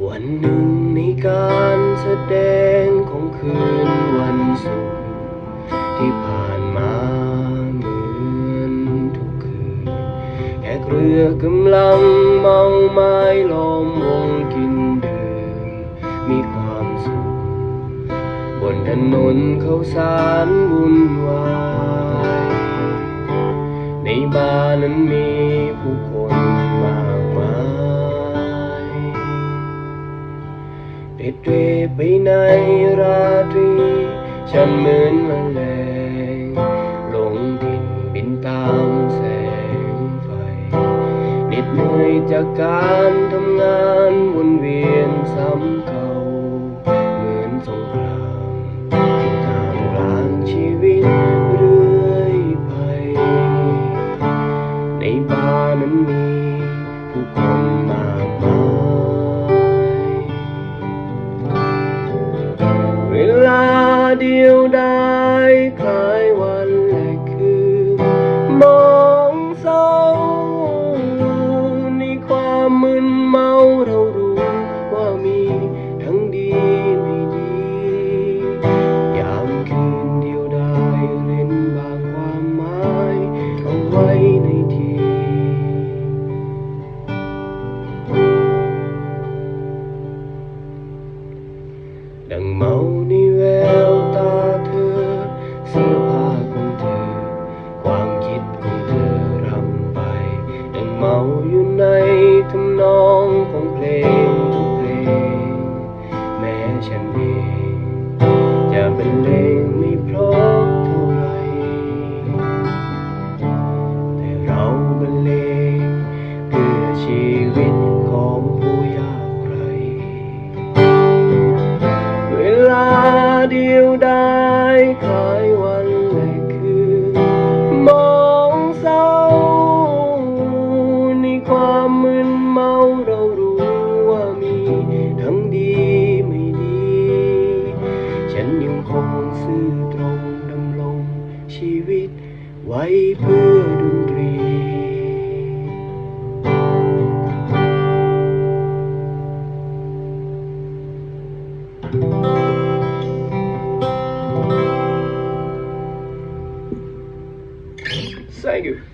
วันหนึ่งในการแสดงของคืนวันศุกร์ที่ผ่านมาเหมือนทุกคืนแขกเรือกำลังเมาไม้ล้อมวงกินดื่มมีความสุข บนถนนเขาสารวุ่นวาย ในบ้าร์นั้นมีผู้ เด็ดเรไปในราตรี ฉันเหมือนแมลงหลงดินบินตามแสงไฟน็ดเหนื่อยจากการทำงานวนเวียนซ้ำเก่า เหมือนสงครามที่ทางกลางชีวิตเรื่อยไป ในบ้าร์นั้นมี ได้คล้ายวันและคืนมองเศร้าในความมึนเมาเรารู้ว่ามีทั้งดีไม่ดี ยามคืนเดียวได้เล่นบางความหมายเอาไว้ในทีดังเมาในแวว เมาอยู่ในทำนองของเพลงทุกเพลง แม้ฉันเองจะเป็นเพลงไม่เพราะเท่าไรแต่เราบรรเลงเพื่อชีวิตของผู้ยากไรเวลาเดียวได้คลายวัน why burdened we? Thank.